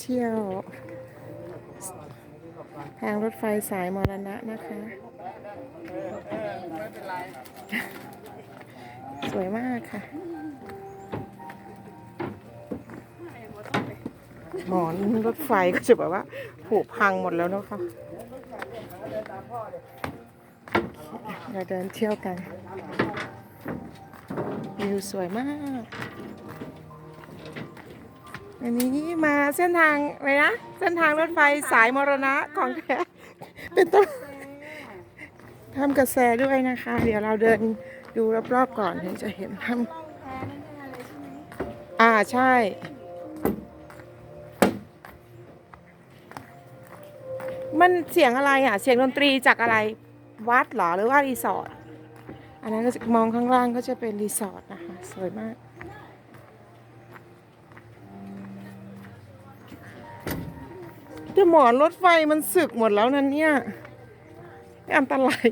เที่ยว ทางรถไฟสายมรณะนะคะ สวยมากค่ะ หมอนรถไฟก็จะแบบว่าผุพังหมดแล้วเนอะคะเราเดินเที่ยวกันวิวสวยมาก อันนี้มาเส้นทางอะไรนะ เส้นทางรถไฟสายมรณะของแท้เป็นต้นทำกระแสด้วยนะคะ เดี๋ยวเราเดินดูรอบๆก่อนถึงจะเห็นทำอ่าใช่มันเสียงอะไรอะ เสียงดนตรีจากอะไร วัดเหรอ หรือว่ารีสอร์ท อันนั้นก็จะมองข้างล่างก็จะเป็นรีสอร์ทนะคะ สวยมาก แต่หมอนรถไฟมันสึกหมดแล้วนั่นเนี่ยอันตราย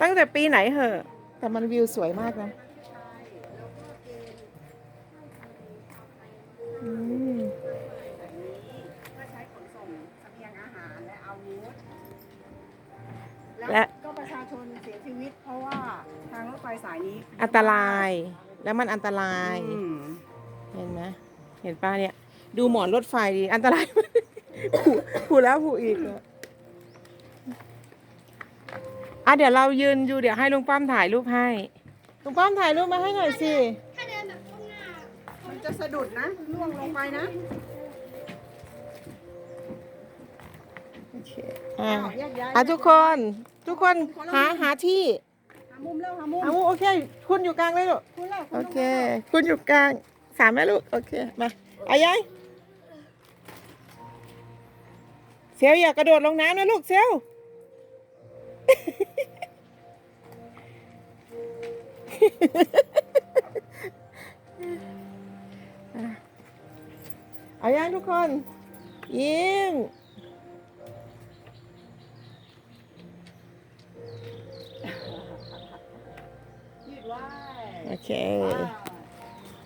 ตั้งแต่ปีไหนเหอะ แต่มันวิวสวยมากนะ และก็ประชาชนเสียชีวิต เพราะว่าทางรถไฟสายนี้อันตราย แล้วมันอันตราย อืมเห็นไหมเห็นป้าเนี่ย ดูหมอนรถไฟดี อันตรายผูผูแล้วผูอีกอะอะเดี๋ยวเรายืนอยู่เดี๋ยวให้ลุงป้อมถ่ายรูปให้ ลุงป้อมถ่ายรูปมาให้หน่อยสิมันจะสะดุดนะล่วงลงไปนะโอเคอะ อ้าวแยกย้าย อะทุกคน ทุกคนหาหาที่หามุมแล้วหามุมเอาโอเค คุณอยู่กลางเลยลูกคุณล่ะโอเค คุณอยู่กลางสามแม่ลูกโอเคมาอายายเซลอย่ากระโดดลงน้ำนะลูกเซลเอายังทุกคน ยิง โอเค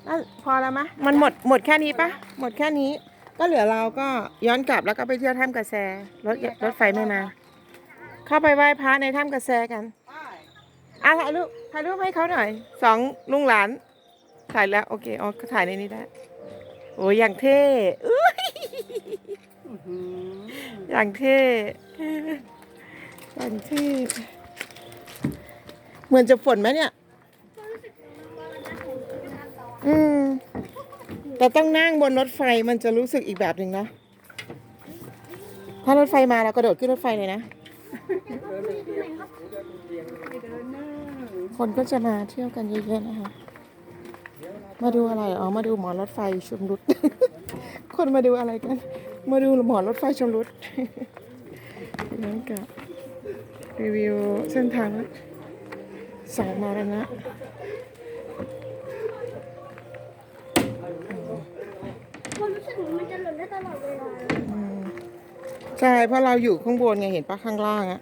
อะพอแล้วมะมันหมดหมดแค่นี้ปะหมดแค่นี้ ก็เหลือเราก็ย้อนกลับแล้วก็ไปเที่ยวถ้ำกระแสรถรถไฟไม่มา เข้าไปไหว้พระในถ้ำกระแสกันไปอะถ่ายรูปถ่ายรูปให้เขาหน่อยสองลุงหลานถ่ายแล้วโอเคอ๋อก็ถ่ายในนี้ได้โอ้ยอย่างเท่อุ๊ยอื้อหืออย่างเท่อย่างเท่เหมือนจะฝนไหมเนี่ย อืมแต่ต้องนั่งบนรถไฟมันจะรู้สึกอีกแบบหนึ่งนะ ถ้ารถไฟมาเรากระโดดขึ้นรถไฟเลยนะ คนก็จะมาเที่ยวกันเยอะๆนะคะ มาดูอะไร อ๋อ มาดูหมอรถไฟชมรุด คนมาดูอะไรกัน มาดูหมอรถไฟชมรุดนั่นกับรีวิวเส้นทางสายมรณะ ความรู้สึกเหมือนมันจะหล่นได้ตลอดเวลาอืมใช่เพราะเราอยู่ข้างบนไงเห็นปะข้างล่างอะ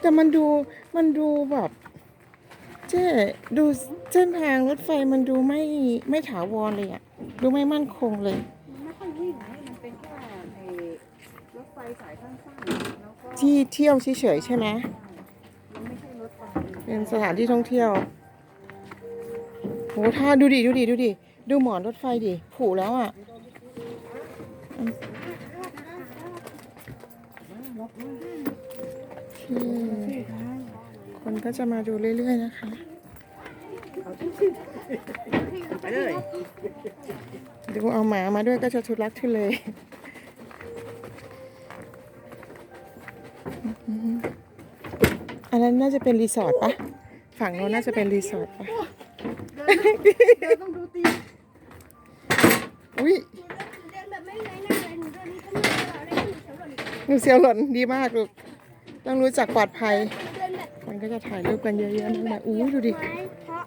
แต่มันดูมันดูแบบเจ๊ดูเส้นทางรถไฟมันดูไม่ไม่ถาวรเลยอะดูไม่มั่นคงเลย มันไม่ค่อยวิ่งนะมันเป็นแค่ไอ้รถไฟสายสั้นๆแล้วก็ที่เที่ยวเฉยๆใช่ไหมมันไม่ใช่รถไฟ เป็นสถานที่ท่องเที่ยว โหท่าดูดิดูดิดูดิดูหมอนรถไฟดิผูแล้วอะคนก็จะมาดูเรื่อย ๆ นะคะไปเลยดูเอาหมามาด้วยก็จะทุลักทุเลอันนั้นน่าจะเป็นรีสอร์ทปะฝั่งโน้นน่าจะเป็นรีสอร์ทปะ เดินต้องดูตีนอุ้ยเดินแบบไม่ไงหน้าเลยหนูเดินนี้ก็ไม่ตลอดเลยหนูเสียวหล่นหนูเสียวหล่นดีมากลูกต้องรู้จักปลอดภัย เดินแบบมันก็จะถ่ายรูปกันเยอะๆมากมายอู้ดูดิ ไม้เพราะ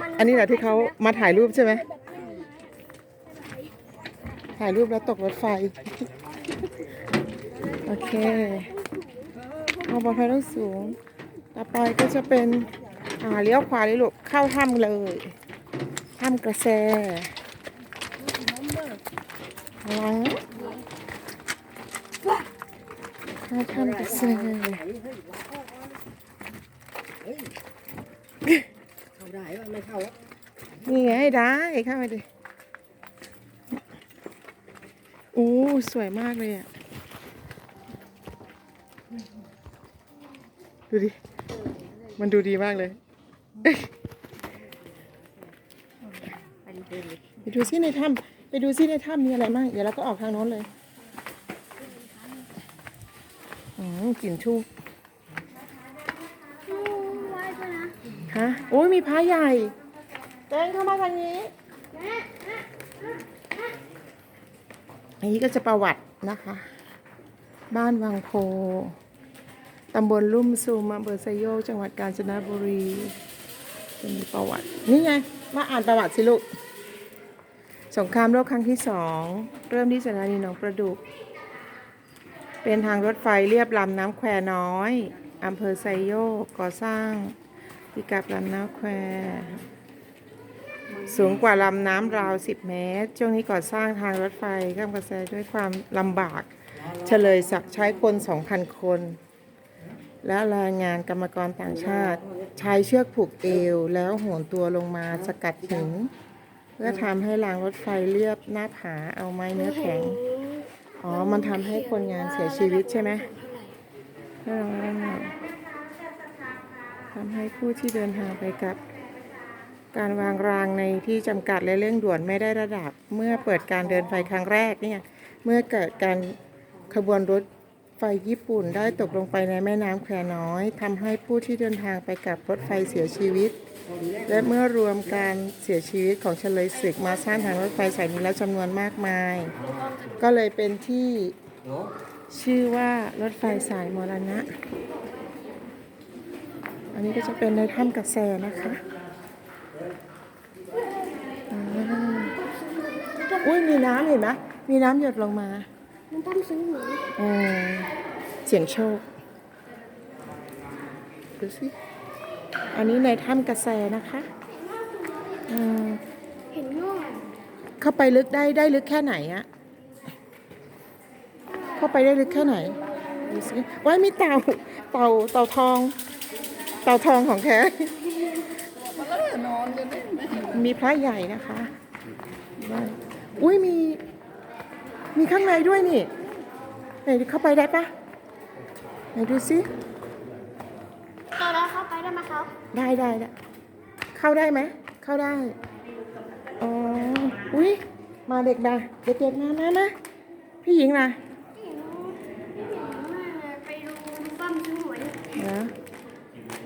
มันอันนี้แหละที่เขามาถ่ายรูปใช่ไหม ถ่ายรูปแล้วตกรถไฟ โอเคควาปลอดภัยต้องสูง ต่อไปก็จะเป็น อ่าเลี้ยวขวาเลยลูกเข้าถ้ำเลยถ้ำกระแสระวังเข้าถ้ำกระแสเข้าได้ว่าไม่เข้านี่ไงได้เข้าไปดิโอ้สวยมากเลยอะดูดิ มันดูดีมากเลย ไปดูซิในถ้ำไปดูซิในถ้ำมีอะไรบ้างเดี๋ยวเราก็ออกทางโน้นเลยอืมกลิ่นทูบฮะโอ้ยมีพระใหญ่แตงเข้ามาทางนี้อันนี้ก็จะประวัตินะคะ บ้านวังโพตำบลลุ่มซูมอำเภอไซโยกจังหวัดกาญจนบุรี จะมีประวัติ นี่ไง มาอ่านประวัติสิลูก สงครามโลกครั้งที่สอง เริ่มที่สถานีหนองประดุก เป็นทางรถไฟเรียบลำน้ำแควน้อยอำเภอไซโยกก่อสร้างที่กับลำน้ำแคว สูงกว่าลำน้ำราว 10 เมตร ช่วงนี้ก่อสร้างทางรถไฟข้ามกระแสด้วยความลำบาก เฉลยศักใช้คน 2,000 คน และแรงงานกรรมกรต่างชาติ ใช้เชือกผูกเอวแล้วโหนตัวลงมาสกัดหินเพื่อทำให้รางรถไฟเรียบหน้าผาเอาไม้เนื้อแข็ง อ๋อ มันทำให้คนงานเสียชีวิตใช่ไหมทำให้ผู้ที่เดินทางไปกับ การวางรางในที่จำกัดและเร่งด่วนไม่ได้ระดับ เมื่อเปิดการเดินไฟครั้งแรกเนี่ย เมื่อเกิดการขบวนรถ ไฟญี่ปุ่นได้ตกลงไปในแม่น้ำแควน้อยทำให้ผู้ที่เดินทางไปกับรถไฟเสียชีวิต และเมื่อรวมการเสียชีวิตของเฉลยศึกมาสร้างทางรถไฟสายนี้แล้วจำนวนมากมาย ก็เลยเป็นที่ชื่อว่ารถไฟสายมรณะ อันนี้ก็จะเป็นในถ้ำกระแสนะคะอุ้ยมีน้ำเห็นไหมมีน้ำหยดลงมา ต้องซื้อหนูอืมเสียงโชค ดูสิ อันนี้ในถ้ำกระแสนะคะอืมเห็นง่วงเข้าไปลึกได้ได้ลึกแค่ไหนอะเข้าไปได้ลึกแค่ไหนดูสิว้ายมีเต่าเต่าเต่าทอง เต่าทองของแท้นอนจะได้ไหมมีพระใหญ่นะคะได้อุ้ยมี มีข้างในด้วยนี่ไหนเข้าไปได้ปะไหนดูสิตอนนั้นเข้าไปได้ไหมครับได้ได้ได้เข้าได้ไหมเข้าได้อ๋ออุ้ยมาเด็กมาเด็กๆมามามาพี่หญิงนะพี่หญิงพี่หญิงมากเลยไปดูบ้านซื้อหวยนะ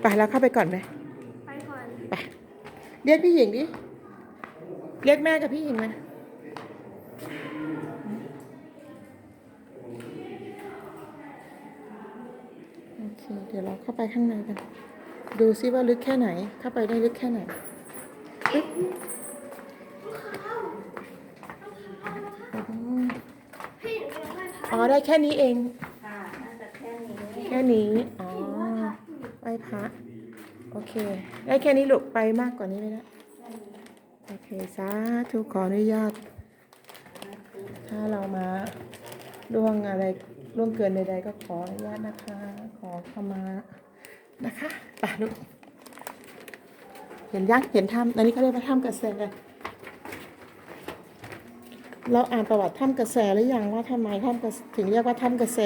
ไปเราเข้าไปก่อนไหมไปก่อนไปเรียกพี่หญิงดิเรียกแม่กับพี่หญิงมา โอเค เดี๋ยวเราเข้าไปข้างในกัน ดูซิว่าลึกแค่ไหน เข้าไปได้ลึกแค่ไหนอึ๊บอ๋อพี่หญิงยังไม่พักอ๋อได้แค่นี้เอง ค่ะน่าจะแค่นี้แค่นี้ อ๋อไหว้พระ โอเค ได้แค่นี้ลูกไปมากกว่านี้ไม่ได้โอเคสาธุขออนุญาต ถ้าเรามาล่วงอะไร ล่วงเกินใดๆก็ขออนุญาตนะคะ ขอขมานะคะไปลูกเห็นยังเห็นถ้ำอันนี้เขาเรียกว่าถ้ำกระแสเราอ่านประวัติถ้ำกระแสหรือยังว่าทำไมถ้ำกระถึงเรียกว่าถ้ำกระแส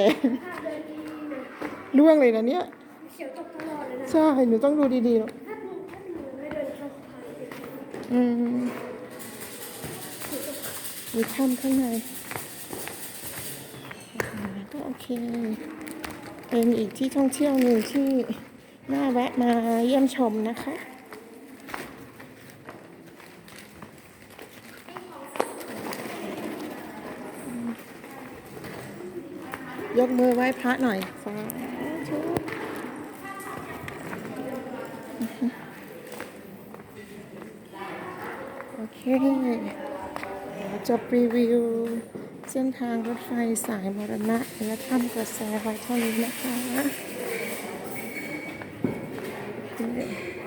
ล่วงเลยนะเนี่ยเสียวตกตลอดเลยนะใช่หนูต้องดูดีๆถ้าหนูถ้าหนูไม่เดินเข้าไปอืมมีถ้ำข้างใน ก็โอเป็นอีกที่ท่องเที่ยวหนึ่งที่น่าแวะมาเยี่ยมชมนะคะยกมือไหว้พระหน่อยสาธุโอเคจบรีวิว เส้นทางรถไฟสายมรณะและถ้ำกระแสไว้เท่านี้นะคะจ๊ะเอ๊ะ